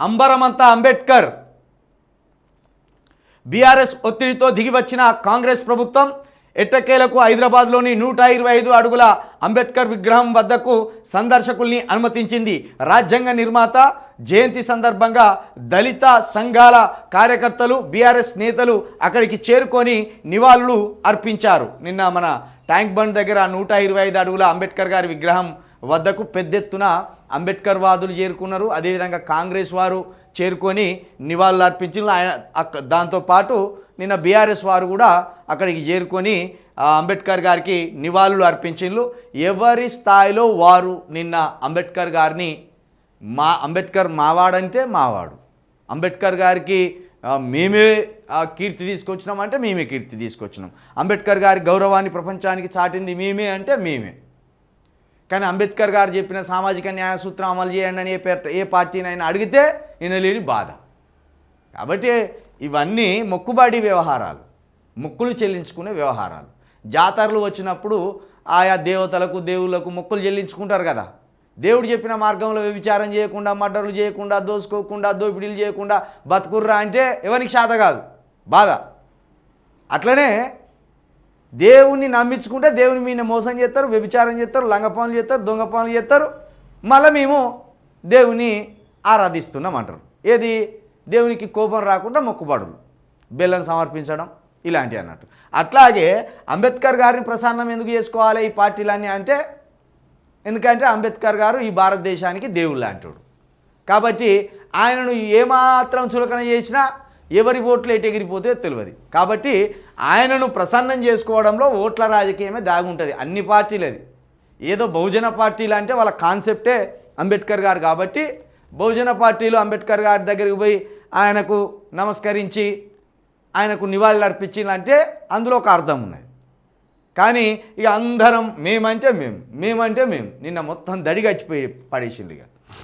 అంబరమంతా Ambedkar. BRS ఒత్తిడితో దిగివచ్చిన కాంగ్రెస్ ప్రభుత్వం ఎట్టకేలకు హైదరాబాద్లోని నూట ఇరవై ఐదు అడుగుల అంబేద్కర్ విగ్రహం వద్దకు సందర్శకుల్ని అనుమతించింది రాజ్యాంగ నిర్మాత జయంతి సందర్భంగా దళిత సంఘాల కార్యకర్తలు బీఆర్ఎస్ నేతలు అక్కడికి చేరుకొని నివాళులు అర్పించారు. నిన్న మన ట్యాంక్ బండ్ దగ్గర నూట ఇరవై ఐదు అడుగుల అంబేద్కర్ గారి విగ్రహం వద్దకు పెద్ద ఎత్తున అంబేద్కర్ వాదులు చేరుకున్నారు. అదేవిధంగా కాంగ్రెస్ వారు చేరుకొని నివాళులు అర్పించిన ఆయన అక్క దాంతోపాటు నిన్న బీఆర్ఎస్ వారు కూడా అక్కడికి చేరుకొని అంబేద్కర్ గారికి నివాళులు అర్పించిండ్రు ఎవరి స్థాయిలో వారు నిన్న అంబేద్కర్ గారిని మా అంబేద్కర్ మావాడంటే మావాడు. అంబేద్కర్ గారికి మేమే కీర్తి తీసుకొచ్చినాం అంటే మేమే కీర్తి తీసుకొచ్చినాం. అంబేద్కర్ గారి గౌరవాన్ని ప్రపంచానికి చాటింది మేమే అంటే మేమే. కానీ అంబేద్కర్ గారు చెప్పిన సామాజిక న్యాయ సూత్రం అమలు చేయండి అని ఏ ఏ పార్టీనైనా అడిగితే వినలేని బాధ. కాబట్టి ఇవన్నీ మొక్కుబాడి వ్యవహారాలు మొక్కులు చెల్లించుకునే వ్యవహారాలు. జాతరలు వచ్చినప్పుడు ఆయా దేవతలకు దేవుళ్ళకు మొక్కులు చెల్లించుకుంటారు కదా. దేవుడు చెప్పిన మార్గంలో వ్యభిచారం చేయకుండా మర్డర్లు చేయకుండా దోసుకోకుండా దోపిడీలు చేయకుండా బతుకుర్రా అంటే ఎవరికి శాత కాదు? బాధ. అట్లనే దేవుణ్ణి నమ్మించుకుంటే దేవుని మీద మోసం చేస్తారు వ్యభిచారం చేస్తారు లంగ పనులు చేస్తారు దొంగ పనులు చేస్తారు. మళ్ళీ మేము దేవుని ఆరాధిస్తున్నాం అంటారు. ఏది? దేవునికి కోపం రాకుండా మొక్కుబడులు బెల్లం సమర్పించడం ఇలాంటివి అన్నట్టు. అట్లాగే అంబేద్కర్ గారిని ప్రసన్నం ఎందుకు చేసుకోవాలి ఈ పార్టీలన్నీ అంటే ఎందుకంటే అంబేద్కర్ గారు ఈ భారతదేశానికి దేవుళ్ళు అంటాడు. కాబట్టి ఆయనను ఏమాత్రం చులకన చేసినా ఎవరి ఓట్లు ఎటు ఎగిరిపోతే తెలియదు. కాబట్టి ఆయనను ప్రసన్నం చేసుకోవడంలో ఓట్ల రాజకీయమే దాగుంటుంది. అన్ని పార్టీలది ఏదో బహుజన పార్టీలు అంటే వాళ్ళ కాన్సెప్టే అంబేద్కర్ గారు కాబట్టి బహుజన పార్టీలు అంబేద్కర్ గారి దగ్గరికి పోయి ఆయనకు నమస్కరించి ఆయనకు నివాళులు అర్పించిందంటే అందులో ఒక అర్థం ఉన్నది. కానీ ఇక అందరం మేమంటే మేము మేమంటే మేము నిన్న మొత్తం దడిగచ్చిపోయి పడేసింది ఇక.